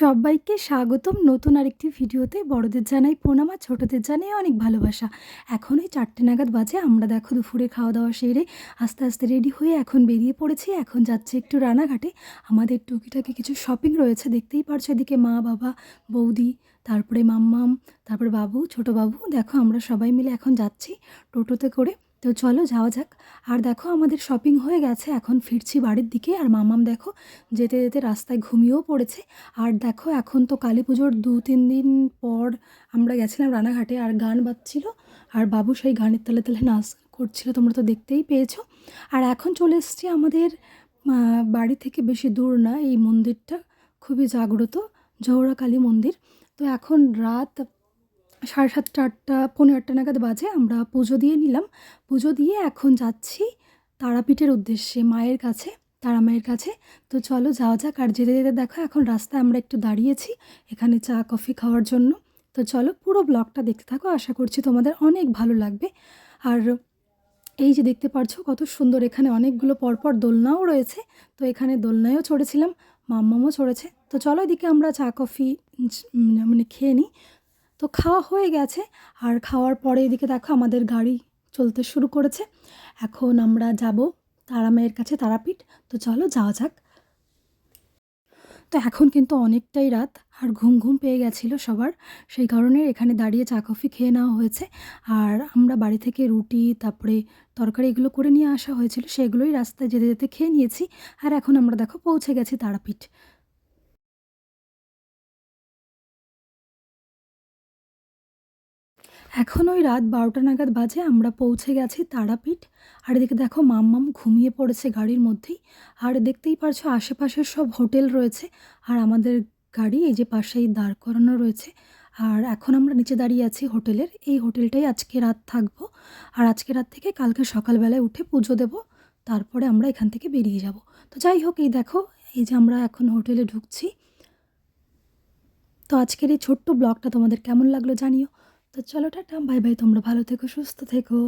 সবাইকে স্বাগতম নতুন আরেকটি ভিডিওতে। বড়দের জানাই প্রণাম আর ছোটোদের জানাই অনেক ভালোবাসা। এখন ওই চারটে নাগাদ বাজে, আমরা দেখো দুপুরে খাওয়া দাওয়া সেরে আস্তে আস্তে রেডি হয়ে এখন বেরিয়ে পড়েছি। এখন যাচ্ছে একটু রানাঘাটে। আমাদের টুকিটাকি কিছু শপিং রয়েছে, দেখতেই পারছ এদিকে মা, বাবা, বৌদি, তারপরে মাম্মাম, তারপরে বাবু, ছোট বাবু। দেখো আমরা সবাই মিলে এখন যাচ্ছি টোটোতে করে। তো চলো যাওয়া যাক। আর দেখো আমাদের শপিং হয়ে গেছে, এখন ফিরছি বাড়ির দিকে। আর মামাম দেখো যেতে যেতে রাস্তায় ঘুমিয়েও পড়েছে। আর দেখো এখন তো কালী পুজোর দু তিন দিন পর আমরা গেছিলাম রানাঘাটে, আর গান বাজছিল। আর বাবু সেই গানের তালে তালে নাচ করছিল, তোমরা তো দেখতেই পেয়েছ। আর এখন চলে এসছি আমাদের বাড়ি থেকে বেশি দূর না, এই মন্দিরটা খুবই জাগ্রত, জহরা কালী মন্দির। তো এখন রাত সাড়ে সাতটা, আটটা, পনেরো আটটা নাগাদ বাজে, আমরা পুজো দিয়ে নিলাম। পুজো দিয়ে এখন যাচ্ছি তারাপীঠের উদ্দেশ্যে, মায়ের কাছে, তারা মায়ের কাছে। তো চলো যাওয়া যাক, আর যেতে যেতে দেখো, এখন রাস্তায় আমরা একটু দাঁড়িয়েছি, এখানে চা, কফি খাওয়ার জন্য। তো চলো পুরো ব্লগটা দেখতে থাকো, আশা করছি তোমাদের অনেক ভালো লাগবে। আর এই যে দেখতে পারছ, কত সুন্দর, এখানে অনেকগুলো পরপর দোলনাও রয়েছে। তো এখানে দোলনায়ও চড়েছিলাম, মাম্মামও চড়েছে। তো চলো এদিকে আমরা চা, কফি মানে খেয়ে নিই। তো খাওয়া হয়ে গেছে। আর খাওয়ার পরে এদিকে দেখো আমাদের গাড়ি চলতে শুরু করেছে। এখন আমরা যাব তারা মায়ের কাছে তারাপীঠ। তো চলো যাওয়া যাক। তো এখন কিন্তু অনেকটাই রাত আর ঘুম ঘুম পেয়ে গেছিল সবার। সেই কারণে এখানে দাঁড়িয়ে চা, কফি খেয়ে নেওয়া হয়েছে। আর আমরা বাড়ি থেকে রুটি, তারপরে তরকারি এগুলো করে নিয়ে আসা হয়েছিল। সেগুলোই রাস্তায় যেতে যেতে খেয়ে নিয়েছি। আর এখন আমরা দেখো পৌঁছে গেছি তারাপীঠ। এখন ওই রাত বারোটা নাগাদ বাজে, আমরা পৌঁছে গেছি তারাপীঠ। আর এদিকে দেখো মাম্মাম ঘুমিয়ে পড়েছে গাড়ির মধ্যেই। আর দেখতেই পারছ আশেপাশের সব হোটেল রয়েছে, আর আমাদের গাড়ি এই যে পাশেই দাঁড় করানো রয়েছে। আর এখন আমরা নিচে দাঁড়িয়ে আছি হোটেলের, এই হোটেলটাই আজকে রাত থাকব। আর আজকে রাত থেকে কালকে সকালবেলায় উঠে পুজো দেব, তারপরে আমরা এখান থেকে বেরিয়ে যাব। তো যাই হোক, এই দেখো, এই যে আমরা এখন হোটেলে ঢুকছি। তো আজকের এই ছোট্ট ব্লগটা তোমাদের কেমন লাগল জানিও। তো চলো টাটা বাই বাই তোমরা ভালো থেকো সুস্থ থেকো।